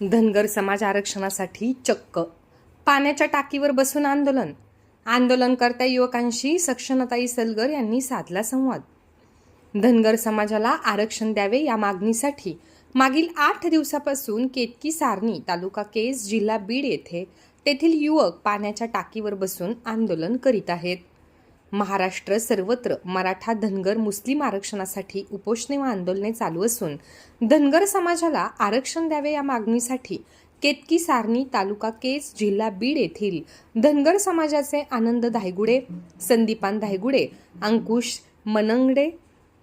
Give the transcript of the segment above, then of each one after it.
धनगर समाज आरक्षणासाठी चक्क. पाण्याच्या टाकीवर बसून आंदोलन. आंदोलनकर्त्या युवकांशी सक्षमताई सलगर यांनी साधला संवाद. धनगर समाजाला आरक्षण द्यावे या मागणीसाठी मागील आठ दिवसापासून केतकी सारणी तालुका केस जिल्हा बीड येथे तेथील युवक पाण्याच्या टाकीवर बसून आंदोलन करीत आहेत. महाराष्ट्र सर्वत्र मराठा धनगर मुस्लिम आरक्षणासाठी उपोषणे व आंदोलने चालू असून धनगर समाजाला आरक्षण द्यावे या मागणीसाठी केतकी सारणी तालुका केस जिल्हा बीड येथील धनगर समाजाचे आनंद धायगुडे संदीपान धायगुडे अंकुश मनंगडे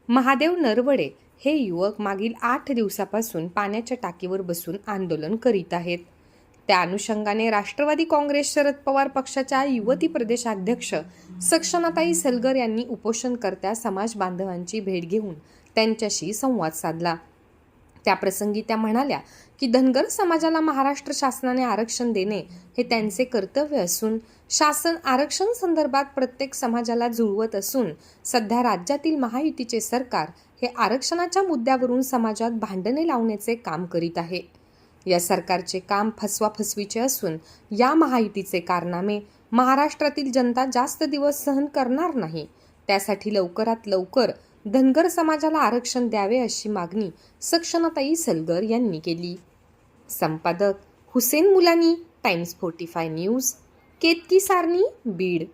महादेव नरवडे हे युवक मागील आठ दिवसापासून पाण्याच्या टाकीवर बसून आंदोलन करीत आहेत. त्या अनुषंगाने राष्ट्रवादी काँग्रेस शरद पवार पक्षाच्या युवती प्रदेशाध्यक्ष सक्षमाताई सलगर यांनी उपोषणकर्त्या समाज बांधवांची भेट घेऊन त्यांच्याशी संवाद साधला. त्याप्रसंगी त्या म्हणाल्या की धनगर समाजाला महाराष्ट्र शासनाने आरक्षण देणे हे त्यांचे कर्तव्य असून शासन आरक्षण संदर्भात प्रत्येक समाजाला जुळवत असून सध्या राज्यातील महायुतीचे सरकार हे आरक्षणाच्या मुद्द्यावरून समाजात भांडणे लावण्याचे काम करीत आहे. या सरकारचे काम फसवाफसवीचे असून या महायुतीचे कारनामे महाराष्ट्रातील जनता जास्त दिवस सहन करणार नाही. त्यासाठी लवकरात लवकर धनगर समाजाला आरक्षण द्यावे अशी मागणी सक्षमताई सलगर यांनी केली. संपादक Hussain Mulani Times forty five news Ketaki Sarani Beed.